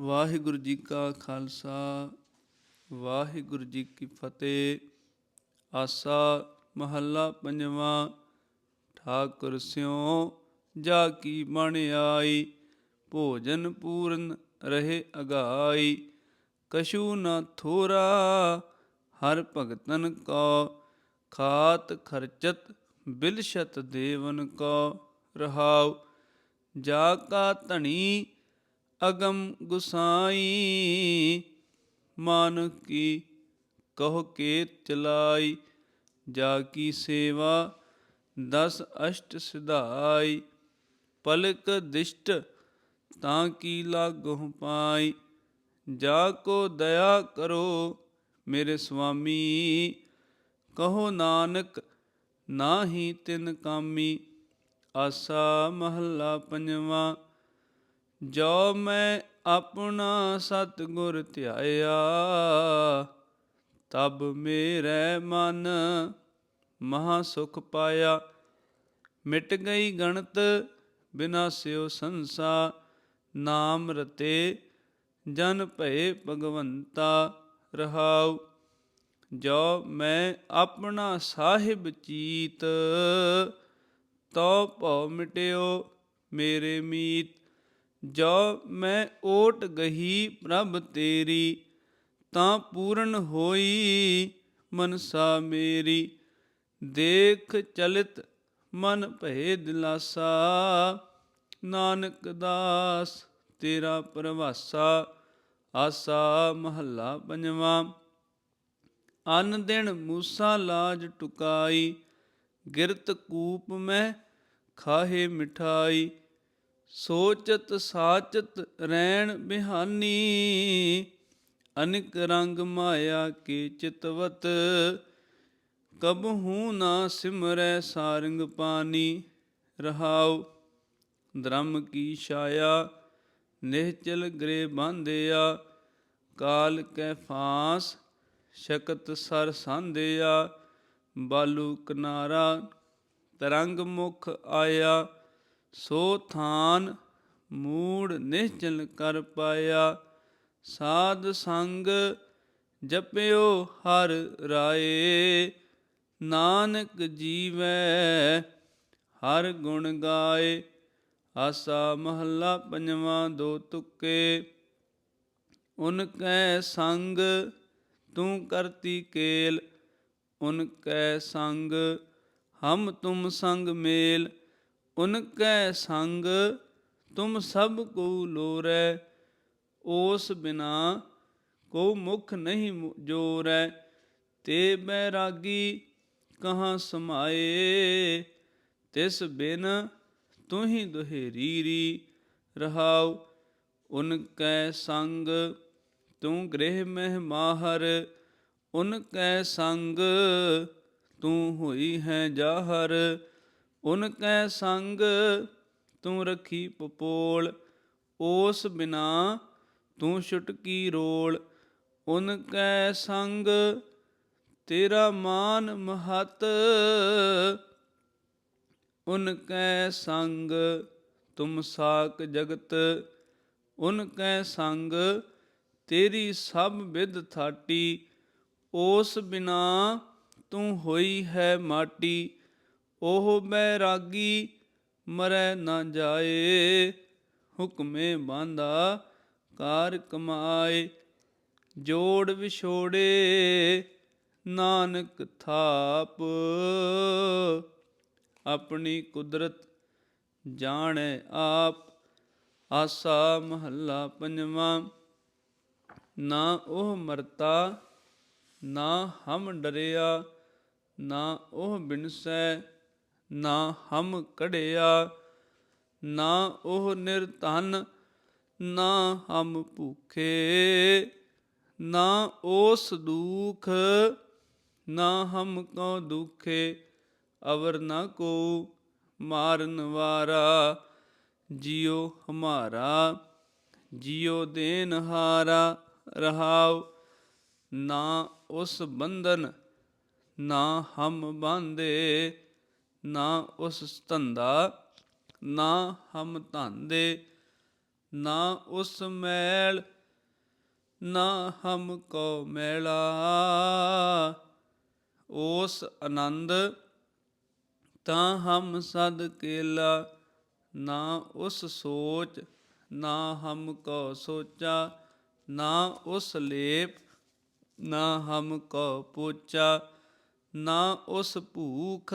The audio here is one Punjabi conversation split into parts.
ਵਾਹਿਗੁਰੂ ਜੀ ਕਾ ਖਾਲਸਾ, ਵਾਹਿਗੁਰੂ ਜੀ ਕੀ ਫਤਿਹ। ਆਸਾ ਮਹੱਲਾ ਪੰਜਵਾਂ, ਠਾਕੁਰ ਸਿਉ ਜਾ ਕੀ ਬਣ ਆਈ। ਭੋਜਨ ਪੂਰਨ ਰਹੇ ਅਗਾਈ। ਕਸ਼ੂ ਨਾ ਥੋਰਾ, ਹਰ ਭਗਤਨ ਕੋ। ਖਾਤ ਖਰਚਤ ਬਿਲਸ਼ਤ ਦੇਵਨ ਕੋ। ਰਹਾਉ, ਜਾ ਕਾ ਧਣੀ ਅਗਮ ਗੁਸਾਈ, ਮਨ ਕੀ ਕਹੋ ਕੇ ਚਲਾਈ? ਜਾ ਕੀ ਸੇਵਾ ਦਸ ਅਸ਼ਟ ਸਿਧਾਈ? ਪਲਕ ਦਿਸ਼ਟ ਤਾਂ ਕੀ ਲਾਗੋ ਪਾਈ? ਜਾ ਕੋ ਦਇਆ ਕਰੋ ਮੇਰੇ ਸੁਆਮੀ ਕਹੋ ਨਾਨਕ ਨਾਹੀ ਤਿਨ ਕਾਮੀ? ਆਸਾ ਮਹੱਲਾ ਪੰਜਵਾਂ ਜੋ ਮੈਂ ਆਪਣਾ ਸਤਿਗੁਰ ਧਿਆਇਆ, ਤਬ ਮੇਰੇ ਮਨ ਮਹਾ ਸੁਖ ਪਾਇਆ। ਮਿਟ ਗਈ ਗਣਤ ਬਿਨਾਸਿਓ ਸੰਸਾ, ਨਾਮ ਰਤੇ, ਜਨ ਭਏ ਭਗਵੰਤਾ ਰਹਾਉ। ਜੋ ਮੈਂ ਆਪਣਾ ਸਾਹਿਬ ਚੀਤ ਤੋ ਭਉ ਮਿਟਿਓ ਮੇਰੇ ਮੀਤ। ਜੋ ਮੈਂ ਓਟ ਗਹੀ ਪ੍ਰਭ ਤੇਰੀ, ਤਾਂ ਪੂਰਨ ਹੋਈ ਮਨਸਾ ਮੇਰੀ। ਦੇਖ ਚਲਿਤ ਮਨ ਭਏ ਦਿਲਾਸਾ ਨਾਨਕ ਦਾਸ ਤੇਰਾ ਪ੍ਰਵਾਸਾ, ਆਸਾ ਮਹੱਲਾ ਪੰਜਵਾਂ। ਅਨ ਦਿਨ ਮੂਸਾ ਲਾਜ ਟੁਕਾਈ, ਗਿਰਤ ਕੂਪ ਮੈਂ ਖਾਹੇ ਮਿਠਾਈ। ਸੋਚਤ ਸਾਚਤ ਰਹਿਣ ਬਿਹਾਨੀ, ਅਨਿਕ ਰੰਗ ਮਾਇਆ ਕੀ ਚਿਤਵਤ ਕਬਹੂ ਨਾ ਸਿਮਰੈ ਸਾਰੰਗ ਪਾਨੀ, ਰਹਾਉ ਧਰਮ ਕੀ ਛਾਇਆ, ਨਿਹਚਲ ਗ੍ਰੇ ਬਾਂਧਿਆ, ਕਾਲ ਕੈ ਫਾਸ, ਸ਼ਕਤ ਸਰ ਸਾਂਧਿਆ, ਬਾਲੂ ਕਿਨਾਰਾ ਤਰੰਗ ਮੁਖ ਆਇਆ ਸੋ ਥਾਨ ਮੂੜ ਨਿਸ਼ਚਲ ਕਰ ਪਾਇਆ, ਸਾਧ ਸੰਗ ਜਪਿਓ ਹਰ ਰਾਏ, ਨਾਨਕ ਜੀਵੈ ਹਰ ਗੁਣ ਗਾਏ, ਆਸਾ ਮਹੱਲਾ ਪੰਜਵਾਂ ਦੋ ਤੁਕੇ, ਉਨ ਕੈ ਸੰਗ ਤੂੰ ਕਰਤੀ ਕੇਲ, ਉਨ ਕੈ ਸੰਗ ਹਮ ਤੁਮ ਸੰਗ ਮੇਲ ਉਨ ਕੈ ਸੰਗ ਤੁਮ ਸਭ ਕੋ ਲੋਰੈ ਉਸ ਬਿਨਾ ਕੋ ਮੁਖ ਨਹੀਂ ਜੋਰੈ। ਤੇ ਬੈਰਾਗੀ ਕਹਾਂ ਸਮਾਏ, ਤਿਸ ਬਿਨ ਤੂੰ ਹੀ ਦੁਹੇਰੀਰੀ ਰਹਾਉ। ਉਨ ਕੈ ਸੰਗ ਤੂੰ ਗ੍ਰਹਿ ਮਹਿ ਮਾਹਰ ਉਨ ਕੈ ਸੰਗ ਤੂੰ ਹੋਈ ਹੈ ਜਾਹਰ। ਉਨ ਕੈ ਸੰਗ ਤੂੰ ਰਖੀ ਪਪੋਲ ਉਸ ਬਿਨਾ ਤੂੰ ਛੁਟਕੀ ਰੋਲ। ਉਨ ਕੈ ਸੰਗ ਤੇਰਾ ਮਾਨ ਮਹਤ, ਉਨ ਕੈ ਸੰਗ ਤੁਮ ਸਾਕ ਜਗਤ। ਉਨ ਕੈ ਸੰਗ ਤੇਰੀ ਸਭ ਵਿਦ ਥਾਟੀ ਉਸ ਬਿਨਾ ਤੂੰ ਹੋਈ ਹੈ ਮਾਟੀ। ਉਹ ਮੈਂ ਰਾਗੀ ਮਰੈ ਨਾ ਜਾਏ। ਹੁਕਮੇ ਬਾਂਦਾ ਕਾਰ ਕਮਾਏ। ਜੋੜ ਵਿਛੋੜੇ ਨਾਨਕ ਥਾਪ। ਆਪਣੀ ਕੁਦਰਤ ਜਾਣੈ ਆਪ। ਆਸਾ ਮਹੱਲਾ ਪੰਜਵਾਂ। ਨਾ ਉਹ ਮਰਤਾ, ਨਾ ਹਮ ਡਰਿਆ, ਨਾ ਉਹ ਬਿਨਸੈ। ਨਾ ਹਮ ਕੜਿਆ ਨਾ ਉਹ ਨਿਰਧਨ ਨਾ ਹਮ ਭੂਖੇ, ਨਾ ਉਸ ਦੁਖ ਨਾ ਹਮ ਕੋ ਦੁਖੇ, ਅਵਰ ਨਾ ਕੋ ਮਾਰਨ ਵਾਰਾ ਜਿਉ ਹਮਾਰਾ, ਜਿਉ ਦੇਨ ਹਾਰਾ, ਰਹਾਉ ਨਾ ਉਸ ਬੰਧਨ, ਨਾ ਹਮ ਬਾਂਦੇ ਨਾ ਉਸ ਧੰਦਾ, ਨਾ ਹਮ ਧੰਦੇ, ਨਾ ਉਸ ਮੈਲ, ਨਾ ਹਮ ਕੋ ਮੈਲਾ। ਉਸ ਆਨੰਦ, ਤਾਂ ਹਮ ਸਦ ਕੇਲਾ, ਨਾ ਉਸ ਸੋਚ, ਨਾ ਹਮ ਕੋ ਸੋਚਾ, ਨਾ ਉਸ ਲੇਪ, ਨਾ ਹਮ ਕੋ ਪੋਚਾ, ਨਾ ਉਸ ਭੂਖ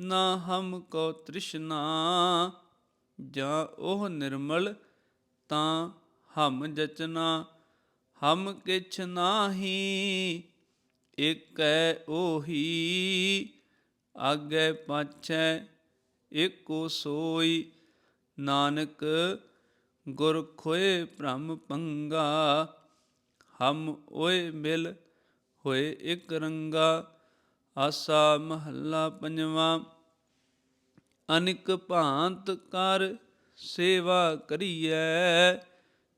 ਨਾ ਹਮ ਕੋ ਤ੍ਰਿਸ਼ਨਾ, ਜਾਂ ਉਹ ਨਿਰਮਲ ਤਾਂ ਹਮ ਜਚਨਾ। ਹਮ ਕਿਛ ਨਾਹੀ, ਏਕੈ ਉਹੀ ਆਗੇ ਪਾਛੈ ਏਕੋ ਸੋਈ। ਨਾਨਕ ਗੁਰ ਖੋਏ ਭ੍ਰਮ ਪੰਗਾ, ਹਮ ਓਏ ਮਿਲ ਹੋਏ ਇਕ ਰੰਗਾ। ਆਸਾ ਮਹੱਲਾ ਪੰਜਵਾਂ, ਅਨਿਕ ਭਾਂਤ ਕਰ ਸੇਵਾ ਕਰੀਐ,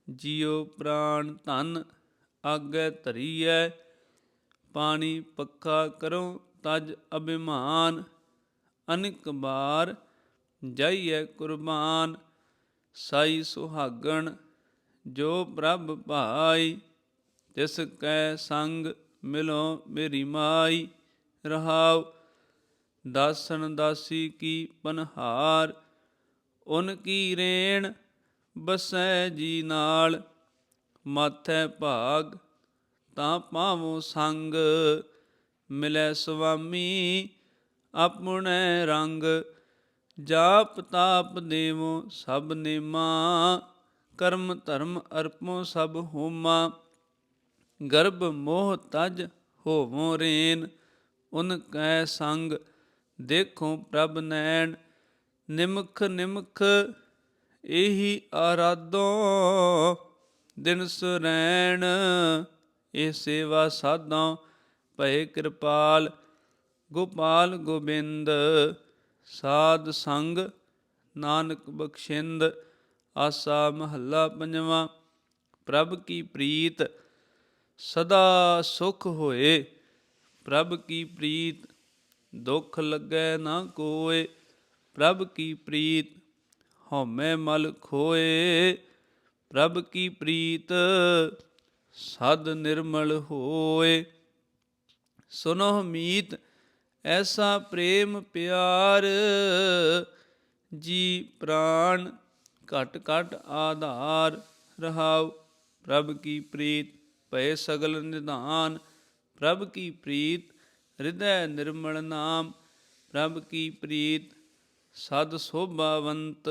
ਜਿਉ ਪ੍ਰਾਣ ਧਨ ਆਗੇ ਧਰੀਐ, ਪਾਣੀ ਪੱਖਾ ਕਰੋ ਤਜ ਅਭਿਮਾਨ, ਅਨਿਕ ਬਾਰ ਜਾਈਐ ਕੁਰਬਾਨ, ਸਾਈ ਸੁਹਾਗਣ ਜੋ ਪ੍ਰਭ ਭਾਈ, ਤਿਸ ਕੈ ਸੰਗ ਮਿਲੋ ਮੇਰੀ ਮਾਈ। ਰਹਾਉ, ਦਾਸਨ ਦਾਸੀ ਕੀ ਪਨਹਾਰ, ਉਨ ਕੀ ਰੇਣ ਬਸੈ ਜੀ ਨਾਲ, ਮਾਥੈ ਭਾਗ, ਤਾਂ ਪਾਵੋ ਸੰਗ, ਮਿਲੈ ਸੁਆਮੀ ਆਪਣੇ ਰੰਗ, ਜਾਪ ਤਾਪ ਦੇਵੋ ਸਭ ਨੇਮਾ, ਕਰਮ ਧਰਮ ਅਰਪੋ ਸਭ ਹੋਮਾ, ਗਰਭ ਮੋਹ ਤਜ ਹੋਵੋ ਰੇਨ ਉਨ ਕੈ ਸੰਗ, ਦੇਖੋ ਪ੍ਰਭ ਨੈਣ, ਨਿਮਖ ਨਿਮਖ ਇਹੀ ਆਰਾਧੋ, ਦਿਨ ਸੁਰੈਣ ਇਹ ਸੇਵਾ ਸਾਧਾਂ, ਭਏ ਕਿਰਪਾਲ, ਗੋਪਾਲ ਗੋਬਿੰਦ, ਸਾਧ ਸੰਗ, ਨਾਨਕ ਬਖਸ਼ਿੰਦ, ਆਸਾ ਮਹੱਲਾ ਪੰਜਵਾਂ, ਪ੍ਰਭ ਕੀ ਪ੍ਰੀਤ, ਸਦਾ ਸੁਖ ਹੋਏ। ਪ੍ਰਭ ਕੀ ਪ੍ਰੀਤ, ਦੁਖ ਲੱਗੈ ਨਾ ਕੋਏ, ਪ੍ਰਭ ਕੀ ਪ੍ਰੀਤ, ਹਉਮੈ ਮਲ ਖੋਏ। ਪ੍ਰਭ ਕੀ ਪ੍ਰੀਤ, ਸਦ ਨਿਰਮਲ ਹੋਏ। ਸੁਨੋ ਮੀਤ, ਐਸਾ ਪ੍ਰੇਮ ਪਿਆਰ, ਜੀ ਪ੍ਰਾਣ ਘਟ ਘਟ ਆਧਾਰ ਰਹਾਉ। ਪ੍ਰਭ ਕੀ ਪ੍ਰੀਤ ਭਏ ਸਗਲ ਨਿਧਾਨ ਪ੍ਰਭ ਕੀ ਪ੍ਰੀਤ, ਹਿਰਦੈ ਨਿਰਮਲ ਨਾਮ। ਪ੍ਰਭ ਕੀ ਪ੍ਰੀਤ, ਸਦ ਸੋਭਾਵੰਤ।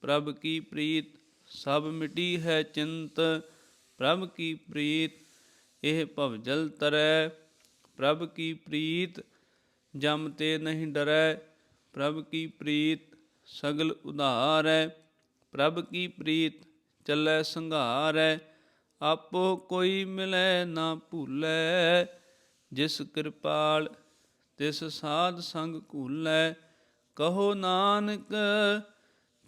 ਪ੍ਰਭ ਕੀ ਪ੍ਰੀਤ, ਸਭ ਮਿਟੀ ਹੈ ਚਿੰਤ। ਪ੍ਰਭ ਕੀ ਪ੍ਰੀਤ, ਇਹ ਭਵ ਜਲ ਤਰੈ। ਪ੍ਰਭ ਕੀ ਪ੍ਰੀਤ, ਜਮ ਤੇ ਨਹੀਂ ਡਰੈ। ਪ੍ਰਭ ਕੀ ਪ੍ਰੀਤ, ਸਗਲ ਉਧਾਰੈ। ਪ੍ਰਭ ਕੀ ਪ੍ਰੀਤ, ਚੱਲੈ ਸੰਘਾਰੈ। ਆਪੋ ਕੋਈ ਮਿਲੈ ਨਾ ਭੂਲੈ, ਜਿਸ ਕਿਰਪਾਲ ਤਿਸ ਸਾਧ ਸੰਗ ਘੂਲੈ। ਕਹੋ ਨਾਨਕ,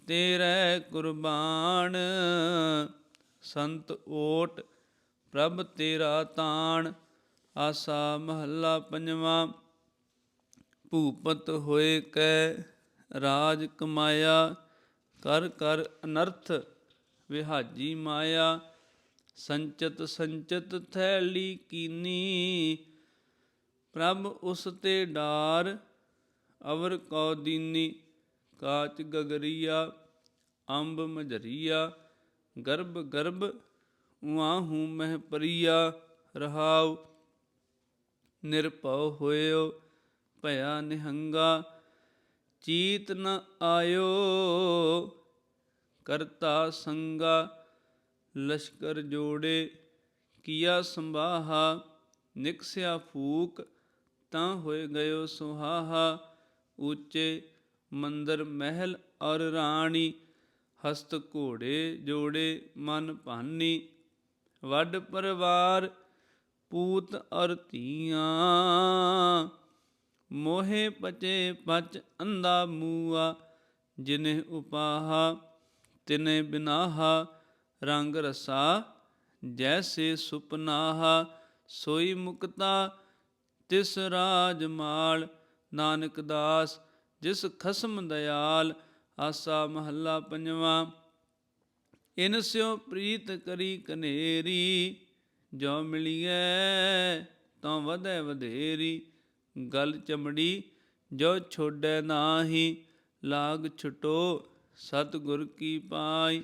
ਤੇਰੇ ਕੁਰਬਾਨ। ਸੰਤ ਓਟ, ਪ੍ਰਭ ਤੇਰਾ ਤਾਣ। ਆਸਾ ਮਹੱਲਾ ਪੰਜਵਾਂ, ਭੂਪਤ ਹੋਏ ਕੈ ਰਾਜ ਕਮਾਇਆ। ਕਰ ਕਰ ਅਨਰਥ ਵਿਹਾਜੀ ਮਾਇਆ। ਸੰਚਤ ਸੰਚਤ ਥੈਲੀ ਕੀਨੀ, ਪ੍ਰਭ ਉਸ ਤੇ ਡਾਰ, ਅਵਰ ਕੋ ਦੀਨੀ, ਕਾਚ ਗਗਰੀਆ, ਅੰਬ ਮਜਰੀਆ, ਗਰਭ ਗਰਭ ਵਾਹੂ ਮਹਿ ਪਰੀਆ, ਰਹਾਉ, ਨਿਰਭਉ ਹੋਇਓ, ਭਇਆ ਨਿਹੰਗਾ, ਚੀਤ ਨ ਆਇਓ, ਕਰਤਾ ਸੰਗਾ ਲਸ਼ਕਰ ਜੋੜੇ ਕੀਆ ਸੰਭਾਹਾ, ਨਿਕਸਿਆ ਫੂਕ, ਤਾਂ ਹੋਏ ਗਇਓ ਸੁਹਾਹਾ, ਉੱਚੇ ਮੰਦਰ ਮਹਿਲ ਔਰ ਰਾਣੀ, ਹਸਤ ਘੋੜੇ ਜੋੜੇ ਮਨ ਭਾਨੀ, ਵੱਡ ਪਰਿਵਾਰ ਪੂਤ ਔਰ ਧੀਆਂ, ਮੋਹੇ ਪਚੇ ਪਚ ਅੰਦਾ ਮੂਆ, ਜਿਨੇ ਉਪਾਹਾ ਤਿਨੇ ਬਿਨਾਹਾ ਰੰਗ ਰਸਾ, ਜੈਸੇ ਸੁਪਨਾਹਾ, ਸੋਈ ਮੁਕਤਾ, ਤਿਸ ਰਾਜ ਮਾਲ, ਨਾਨਕ ਦਾਸ, ਜਿਸ ਖਸਮ ਦਇਆਲ ਆਸਾ ਮਹੱਲਾ ਪੰਜਵਾਂ। ਇਨ ਸਿਓ ਪ੍ਰੀਤ ਕਰੀ ਕਨੇਰੀ, ਜੋ ਮਿਲੀਐ ਤਾਂ ਵਧੈ ਵਧੇਰੀ। ਗਲ ਚਮੜੀ, ਜੋ ਛੋੜੈ ਨਾਹੀ, ਲਾਗ ਛਟੋ, ਸਤਗੁਰ ਕੀ ਪਾਈ।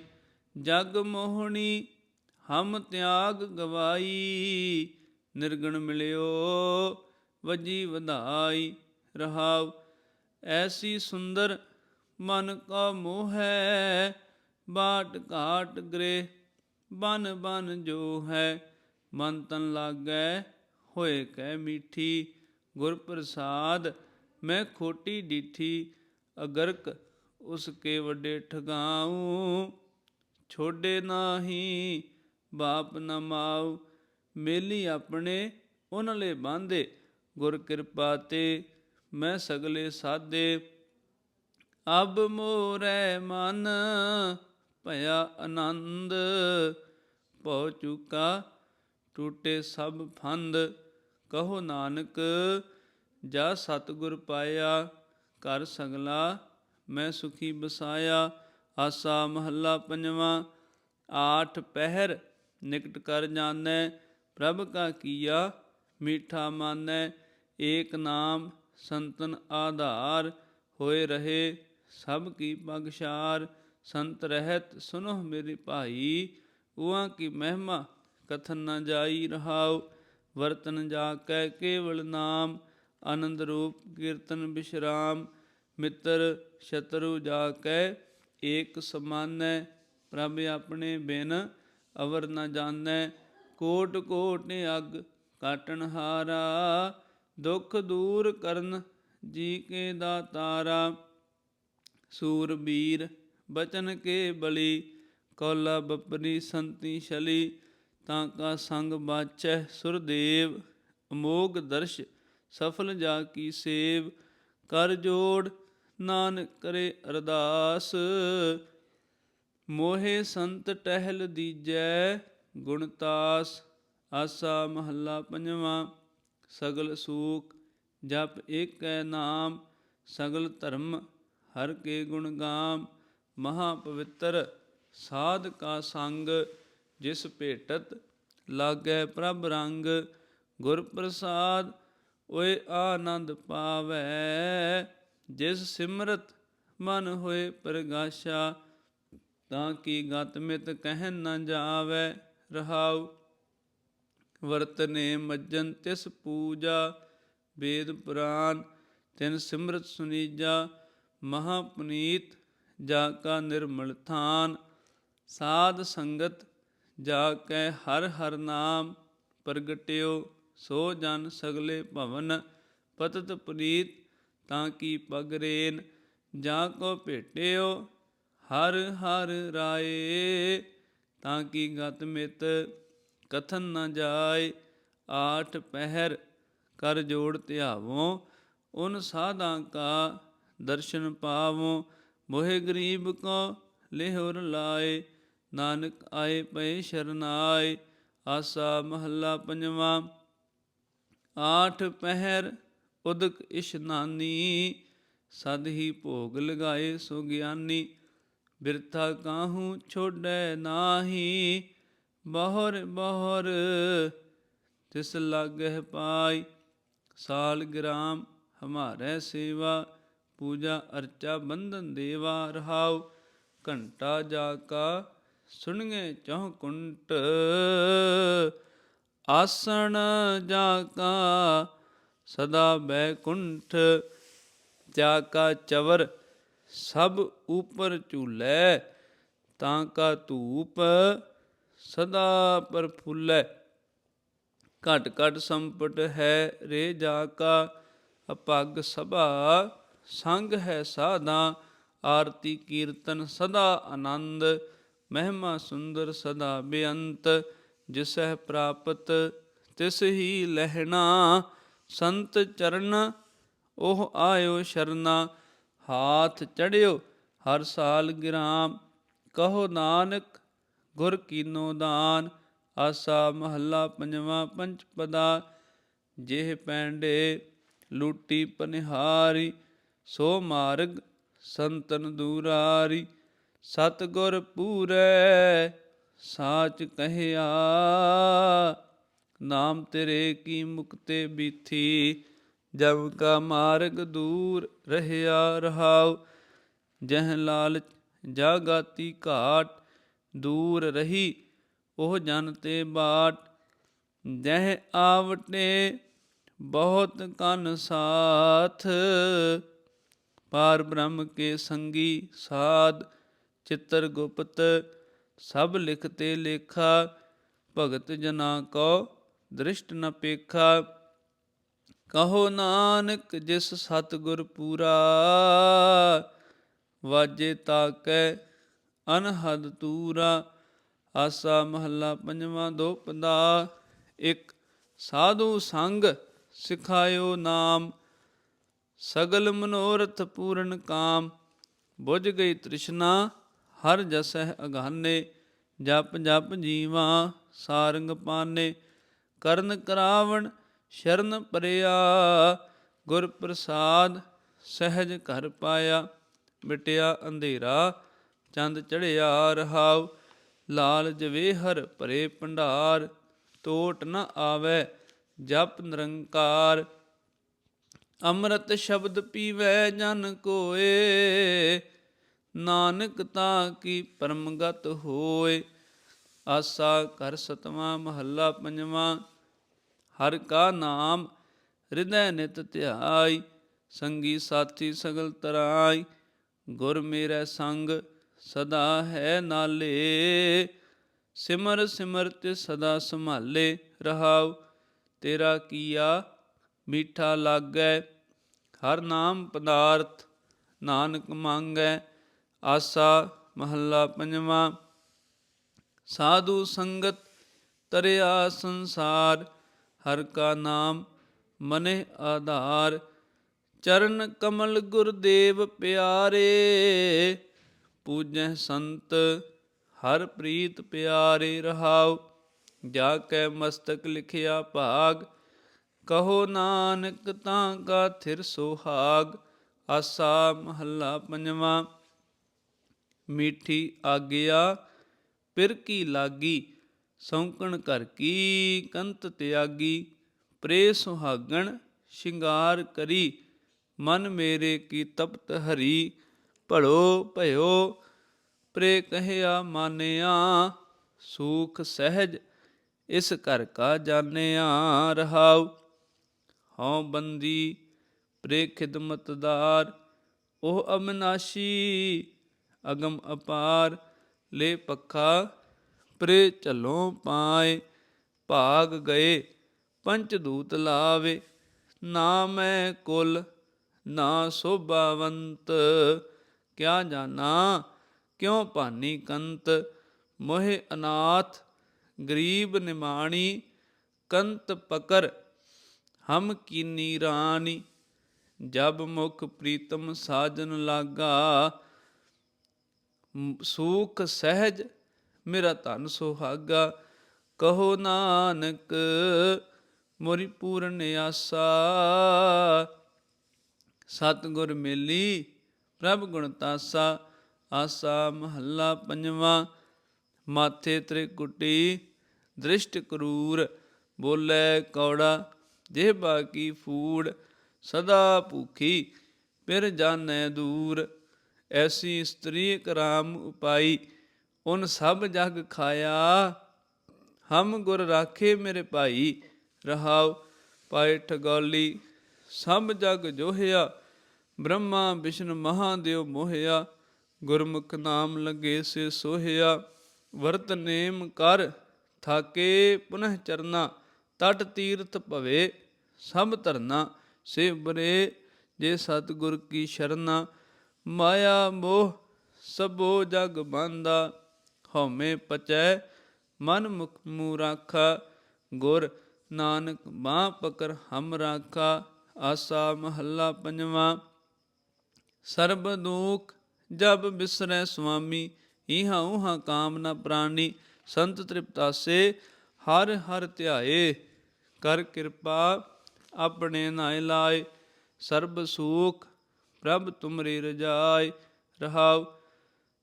ਜਗ ਮੋਹਣੀ ਹਮ ਤਿਆਗ ਗਵਾਈ, ਨਿਰਗਣ ਮਿਲਿਓ ਵਜੀ ਵਧਾਈ ਰਹਾਉ। ਐਸੀ ਸੁੰਦਰ ਮਨ ਕਾ ਮੋਹ ਹੈ, ਬਾਟ ਘਾਟ ਗ੍ਰੇ ਬਨ ਬਨ ਜੋ ਹੈ। ਮਨ ਤਨ ਲਾਗੈ, ਹੋਏ ਕਹਿ ਮੀਠੀ। ਗੁਰ ਪ੍ਰਸਾਦ ਮੈਂ ਖੋਟੀ ਡੀਠੀ, ਅਗਰਕ ਉਸ ਕੇ ਵੱਡੇ ਠਗਾਉ। ਛੋਡੇ ਨਾਹੀ, ਬਾਪ ਨ ਮਾਉ, ਮੇਲੀ ਆਪਣੇ ਉਹਨਾਂ ਲੈ ਬਾਂਦੇ ਗੁਰ ਕਿਰਪਾ ਤੇ ਮੈਂ ਸਗਲੇ ਸਾਦੇ ਅਬ ਮੋਰੇ ਮਨ ਭਇਆ ਆਨੰਦ, ਭਉ ਚੁਕਾ ਟੂਟੇ ਸਭ ਫੰਦ। ਕਹੋ ਨਾਨਕ, ਜਾ ਸਤਿਗੁਰ ਪਾਇਆ ਕਰ ਸਗਲਾ ਮੈਂ ਸੁਖੀ ਬਸਾਇਆ। ਆਸਾ ਮਹੱਲਾ ਪੰਜਵਾਂ, ਆਠ ਪਹਿਰ ਨਿਕਟ ਕਰ ਜਾਣੈ ਪ੍ਰਭ ਕਾ ਕੀਆ ਮੀਠਾ ਮਾਨੈ, ਏਕ ਨਾਮ ਸੰਤਨ ਆਧਾਰ ਹੋਏ ਰਹੇ, ਸਭ ਕੀ ਬਗਸ਼ਾਰ ਸੰਤ ਰਹਿਤ ਸੁਨੋ ਮੇਰੇ ਭਾਈ, ਉਹਾਂ ਕੀ ਮਹਿਮਾ ਕਥਨ ਨ ਜਾਈ ਰਹਾਉ, ਵਰਤਨ ਜਾ ਕੈ ਕੇਵਲ ਨਾਮ, ਆਨੰਦ ਰੂਪ ਕੀਰਤਨ ਬਿਸ਼ਰਾਮ, ਮਿੱਤਰ ਸ਼ਤਰੂ ਜਾ ਕੈ ਏਕ ਸਮਾਨੈ, ਪ੍ਰਭ ਆਪਣੇ ਬਿਨ ਅਵਰ ਨ ਜਾਣੈ। ਕੋਟ ਕੋਟ ਅਗ ਕਾਟਣ ਹਾਰਾ, ਦੁਖ ਦੂਰ ਕਰਨ ਜੀ ਕੇ ਦਾਤਾਰਾ। ਸੂਰਬੀਰ ਬਚਨ ਕੇ ਬਲੀ, ਕੌਲਾ ਬਪਰੀ ਸੰਤੀ ਛਲੀ। ਤਾਂ ਕਾ ਸੰਗ ਬਾਚੈ ਸੁਰਦੇਵ, ਅਮੋਗ ਦਰਸ਼ ਸਫਲ ਜਾ ਕੀ ਸੇਵ। ਕਰ ਜੋੜ ਨਾਨਕ ਕਰੇ ਅਰਦਾਸ। ਮੋਹੇ ਸੰਤ ਟਹਿਲ ਦੀਜੈ ਗੁਣਤਾਸ ਆਸਾ ਮਹੱਲਾ ਪੰਜਵਾਂ। ਸਗਲ ਸੂਖ ਜਪ ਏਕੈ ਨਾਮ, ਸਗਲ ਧਰਮ ਹਰ ਕੇ ਗੁਣ ਗਾਮ। ਮਹਾ ਪਵਿੱਤਰ ਸਾਧ ਕਾ ਸੰਗ, ਜਿਸ ਭੇਟਤ ਲਾਗੈ ਪ੍ਰਭ ਰੰਗ। ਗੁਰ ਪ੍ਰਸਾਦ ਓਏ ਆਨੰਦ ਪਾਵੈ ਜਿਸ ਸਿਮਰਤ ਮਨ ਹੋਏ ਪ੍ਰਗਾਸ਼ਾ, ਤਾਂ ਕੀ ਗਤ ਮਿਤ ਕਹਿਨ ਨ ਜਾਵੇ ਰਹਾਉ। ਵਰਤਨੇ ਮੱਜਨ ਤਿਸ ਪੂਜਾ ਵੇਦ ਪੁਰਾਨ ਤਿਨ ਸਿਮਰਤ ਸੁਨੀਜਾ, ਮਹਾ ਪੁਨੀਤ ਜਾ ਕਾ ਨਿਰਮਲ ਥਾਨ। ਸਾਧ ਸੰਗਤ ਜਾ ਕੈ ਹਰ ਹਰ ਨਾਮ, ਪ੍ਰਗਟਿਓ ਸੋ ਜਨ ਸਗਲੇ ਭਵਨ। ਪਤਤ ਪੁਨੀਤ ਤਾਂ ਕੀ ਪਗਰੇਨ ਜਾਂ ਕੋ ਭੇਟਿਓ? ਹਰ ਹਰ ਰਾਏ, ਤਾਂ ਕੀ ਗਤ ਮਿਤ ਕਥਨ ਨਾ ਜਾਏ? ਆਠ ਪਹਿਰ ਕਰ ਜੋੜ ਧਿਆਵੋ, ਉਨ ਸਾਧਾਂ ਕਾ ਦਰਸ਼ਨ ਪਾਵੋ। ਮੋਹਿ ਗਰੀਬ ਕੋ ਲਿਹੁਰ ਲਾਏ, ਨਾਨਕ ਆਏ ਪਏ ਸ਼ਰਨਾਏ। ਆਸਾ ਮਹੱਲਾ ਪੰਜਵਾਂ, ਆਠ ਪਹਿਰ ਉਦਕ ਇਸ਼ਨਾਨੀ ਸਦ ਹੀ ਭੋਗ ਲਗਾਏ ਸੋ ਗਿਆਨੀ। ਬਿਰਥਾ ਕਾਹੂ ਛੋੜੈ ਨਾਹੀ, ਬਹੁਰ ਬਹੁਰ ਤਿਸ ਲਾਗਹਿ ਪਾਈ। ਸਾਲ ਗ੍ਰਾਮ ਹਮਾਰੇ ਸੇਵਾ, ਪੂਜਾ ਅਰਚਾ ਬੰਧਨ ਦੇਵਾ ਰਹਾਉ। ਘੰਟਾ ਜਾ ਕਾ ਸੁਣਗੇ ਚਹੁ ਕੁੰਟ, ਆਸਣ ਜਾ ਕਾ ਸਦਾ ਬੈਕੁੰਠ ਤਿਆ ਕਾ ਚਵਰ ਸਭ ਉਪਰ ਝੂਲੇ, ਤਾਂ ਕਾ ਧੂਪ ਸਦਾ ਪਰ ਫੁੱਲੇ। ਘਟ ਘਟ ਸੰਪਟ ਹੈ ਰੇ ਜਾ ਕਾ, ਅਪੱਗ ਸਭਾ ਸੰਗ ਹੈ ਸਾਧਾ, ਆਰਤੀ ਕੀਰਤਨ ਸਦਾ ਆਨੰਦ, ਮਹਿਮਾ ਸੁੰਦਰ ਸਦਾ ਬੇਅੰਤ, ਜਿਸਹਿ ਪ੍ਰਾਪਤ ਤਿਸ ਹੀ ਲਹਿਣਾ। ਸੰਤ ਚਰਨ ਉਹ ਆਇਓ ਸ਼ਰਨਾ, ਹਾਥ ਚੜਿਓ ਹਰ ਸਾਲ ਗਿਰਾਮ। ਕਹੋ ਨਾਨਕ, ਗੁਰ ਕੀਨੋ ਦਾਨ। ਆਸਾ ਮਹੱਲਾ ਪੰਜਵਾਂ ਪੰਚ ਪਦਾ। ਜਿਹ ਪੈਂਡੇ ਲੂਟੀ ਪਨਿਹਾਰੀ, ਸੋ ਮਾਰਗ ਸੰਤਨ ਦੂਰਾਰੀ। ਸਤਗੁਰ ਪੂਰੈ, ਸਾਚ ਕਹਿਆ। ਨਾਮ ਤੇਰੇ ਕੀ ਮੁਕਤੇ ਬੀਥੀ? ਜਮ ਕਾ ਮਾਰਗ ਦੂਰ ਰਹਿਆ ਰਹਾਉ, ਜਹ ਲਾਲ ਜਾਗਾਤੀ ਘਾਟ, ਦੂਰ ਰਹੀ ਉਹ ਜਨ ਤੇ ਬਾਟ। ਜਹ ਆਵਟੇ ਬਹੁਤ ਕਨ ਸਾਥ, ਪਾਰ ਬ੍ਰਹਮ ਕੇ ਸੰਗੀ ਸਾਧ। ਚਿੱਤਰ ਗੁਪਤ ਸਭ ਲਿਖਤੇ ਲੇਖਾ, ਭਗਤ ਜਨਾ ਕੋ ਦ੍ਰਿਸ਼ਟ ਨ ਪੇਖਾ, ਕਹੋ ਨਾਨਕ ਜਿਸ ਸਤਿਗੁਰ ਪੂਰਾ। ਵਾਜੇ ਤਾਕੈ ਅਨਹਦ ਤੂਰਾ, ਆਸਾ ਮਹੱਲਾ ਪੰਜਵਾਂ ਦੋ ਪੰਦਾ ਇੱਕ ਸਾਧੂ ਸੰਗ ਸਿਖਾਇਓ ਨਾਮ, ਸਗਲ ਮਨੋਰਥ ਪੂਰਨ ਕਾਮ। ਬੁਝ ਗਈ ਤ੍ਰਿਸ਼ਨਾ, ਹਰ ਜਸਹਿ ਅਗਾਨੇ, ਜਪ ਜਪ ਜੀਵਾ, ਸਾਰੰਗ ਪਾਨੇ। ਕਰਨ ਕਰਾਵਣ ਸ਼ਰਨ ਪਰਿਆ, ਗੁਰ ਪ੍ਰਸਾਦ ਸਹਿਜ ਘਰ ਪਾਇਆ, ਮਿਟਿਆ ਅੰਧੇਰਾ, ਚੰਦ ਚੜਿਆ ਰਹਾਉ, ਲਾਲ ਜਵੇਹਰ ਭਰੇ ਭੰਡਾਰ ਟੋਟ ਨ ਆਵੇ ਜਪ ਨਿਰੰਕਾਰ, ਅੰਮ੍ਰਿਤ ਸ਼ਬਦ ਪੀਵੈ ਜਨ ਕੋਏ, ਨਾਨਕ ਤਾਂ ਕੀ ਪਰਮਗਤ ਹੋਏ ਆਸਾ ਕਰ ਸਤਵਾਂ, ਮਹੱਲਾ ਪੰਜਵਾਂ। ਹਰ ਕਾ ਨਾਮ ਹਿਰਦੈ ਨਿਤ ਧਿਆਈ, ਸੰਗੀ ਸਾਥੀ ਸਗਲ ਤਰਾਈ। ਗੁਰ ਮੇਰੇ ਸੰਗ ਸਦਾ ਹੈ ਨਾਲੇ, ਸਿਮਰ ਸਿਮਰ ਤੇ ਸਦਾ ਸੰਭਾਲੇ ਰਹਾਉ। ਤੇਰਾ ਕੀਆ ਮੀਠਾ ਲਾਗੈ, ਹਰ ਨਾਮ ਪਦਾਰਥ ਨਾਨਕ ਮੰਗੈ। ਆਸਾ ਮਹੱਲਾ ਪੰਜਵਾਂ। ਸਾਧੂ ਸੰਗਤ ਤਰਿਆ ਸੰਸਾਰ, ਹਰ ਕਾ ਨਾਮ ਮਨੇ ਆਧਾਰ, ਚਰਨ ਕਮਲ ਗੁਰਦੇਵ ਪਿਆਰੇ ਪੂਜੈ ਸੰਤ ਹਰ ਪ੍ਰੀਤ ਪਿਆਰੇ ਰਹਾਉ, ਜਾ ਕੈ ਮਸਤਕ ਲਿਖਿਆ ਭਾਗ, ਕਹੋ ਨਾਨਕ ਤਾਂ ਕਾ ਥਿਰ ਸੁਹਾਗ, ਆਸਾ ਮਹੱਲਾ ਪੰਜਵਾਂ, ਮੀਠੀ ਆਗਿਆ ਪਿਰ ਕੀ ਲਾਗੀ? ਸੌਂਕਣ ਕਰ ਕੀ ਕੰਤ ਤਿਆਗੀ? ਪ੍ਰੇ ਸੁਹਾਗਣ ਸ਼ਿੰਗਾਰ ਕਰੀ। ਮਨ ਮੇਰੇ ਕੀ ਤਪਤ ਹਰੀ? ਭਲੋ ਭਇਓ ਪ੍ਰੇ ਕਹਿਆ ਮਾਨਿਆ, ਸੂਖ ਸਹਿਜ ਇਸ ਘਰ ਕਾ ਜਾਣਿਆ ਰਹਾਉ। ਹਉ ਬੰਦੀ ਪ੍ਰੇ ਖਿਦਮਤਦਾਰ, ਉਹ ਅਮਨਾਸ਼ੀ, ਅਗਮ ਅਪਾਰ। ਲੈ ਪੱਖਾ ਪ੍ਰੇ ਝਲੋਂ ਪਾਏ, ਭਾਗ ਗਏ, ਪੰਚ ਦੂਤ ਲਾਵੇ। ਨਾ ਮੈਂ ਕੁਲ, ਨਾ ਸੋਭਾਵੰਤ। ਕਿਆ ਜਾਣਾ ਕਿਉ ਭਾਨੀ ਕੰਤ? ਮੋਹਿ ਅਨਾਥ, ਗਰੀਬ ਨਿਮਾਣੀ, ਕੰਤ ਪਕਰ, ਹਮ ਕੀਨੀ ਰਾਣੀ। ਜਬ ਮੁਖ ਪ੍ਰੀਤਮ ਸਾਜਨ ਲਾਗਾ ਸੂਖ ਸਹਿਜ ਮੇਰਾ ਧਨ ਸੁਹਾਗਾ। ਕਹੋ ਨਾਨਕ, ਮੋਰੀ ਪੂਰਨ ਆਸਾ। ਸਤਿਗੁਰ ਮੇਲੀ, ਪ੍ਰਭ ਗੁਣ ਤਾਸਾ। ਆਸਾ ਮਹੱਲਾ ਪੰਜਵਾਂ, ਮਾਥੇ ਤ੍ਰਿਕੁਟੀ, ਦ੍ਰਿਸ਼ਟ ਕਰੂਰ, ਬੋਲੇ ਕੌੜਾ। ਜਿਹਬਾ ਬਾਕੀ ਫੂੜ, ਸਦਾ ਭੁਖੀ ਪਿਰ ਜਾਣੈ ਦੂਰ। ਐਸੀ ਇਸਤਰੀ ਇਕ ਉਪਾਈ, ਉਨ ਸਭ ਜਗ ਖਾਇਆ। ਹਮ ਗੁਰ ਰਾਖੇ ਮੇਰੇ ਭਾਈ, ਰਹਾਉ ਪਾਏ ਠਗੋਲੀ। ਸਭ ਜਗ ਜੋਹਿਆ, ਬ੍ਰਹਮਾ ਵਿਸ਼ਨ ਮਹਾਦੇਵ ਮੋਹਿਆ। ਗੁਰਮੁਖ ਨਾਮ ਲਗੇ ਸੇ ਸੋਹਿਆ, ਵਰਤ ਨੇਮ ਕਰ ਥਾਕੇ ਪੁਨਹ ਚਰਨਾ। ਤਟ ਤੀਰਥ ਭਵੇ, ਸਭ ਧਰਨਾ ਸੇ ਬਰੇ, ਜੇ ਸਤਿਗੁਰ ਕੀ ਸ਼ਰਨਾ। ਮਾਇਆ ਮੋਹ ਸਭੋ ਜਗ ਬੰਦਾ, ਹਉਮੈ ਪਚੈ, ਮਨ ਮੁਖ ਮੂ ਰਾਖਾ ਗੁਰ ਨਾਨਕ ਬਾਹ ਪਕਰ ਹਮ ਰਾਖਾ, ਆਸਾ ਮਹੱਲਾ ਪੰਜਵਾਂ। ਸਰਬ ਦੁਖ ਜਬ ਬਿਸਰੈ ਸੁਆਮੀ, ਇਹਾਂ ਉਹਾਂ ਕਾਮਨਾ ਪ੍ਰਾਣੀ ਪ੍ਰਾਨੀ, ਸੰਤ ਤ੍ਰਿਪਤਾਸੇ ਹਰ ਹਰ ਧਿਆਏ, ਕਰ ਕਿਰਪਾ ਆਪਣੇ ਨਾਇ ਲਾਏ। ਸਰਬ ਸੂਖ ਪ੍ਰਭ ਤੁਮਰੇ ਰਜਾਏ, ਰਹਾਉ,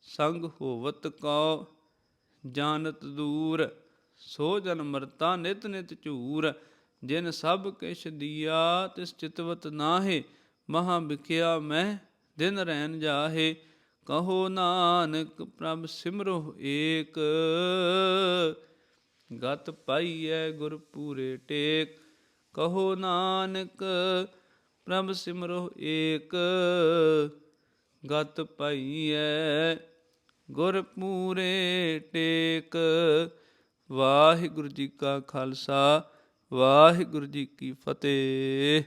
ਸੰਗ ਹੋਵਤ ਕਉ, ਜਾਣਤ ਦੂਰ, ਸੋ ਜਨ ਮਰਤਾ ਨਿਤ ਨਿਤ ਝੂਰ, ਜਿਨ ਸਭ ਕਿਛ ਦੀਆ ਤਿਸ ਚਿਤਵਤ ਨਾਹੇ, ਮਹਾ ਵਿਖਿਆ ਮੈਂ ਦਿਨ ਰਹਿਣ ਜਾਹੇ, ਕਹੋ ਨਾਨਕ ਪ੍ਰਭ ਸਿਮਰੋ ਏਕ। ਗਤ ਪਾਈਐ ਗੁਰ ਪੂਰੇ ਟੇਕ, ਕਹੋ ਨਾਨਕ ਪ੍ਰਭ ਸਿਮਰੋ ਏਕ ਗਤ ਪਾਈਐ ਗੁਰ ਪੂਰੇ ਟੇਕ। ਵਾਹਿਗੁਰੂ ਜੀ ਕਾ ਖਾਲਸਾ, ਵਾਹਿਗੁਰੂ ਜੀ ਕੀ ਫਤਿਹ।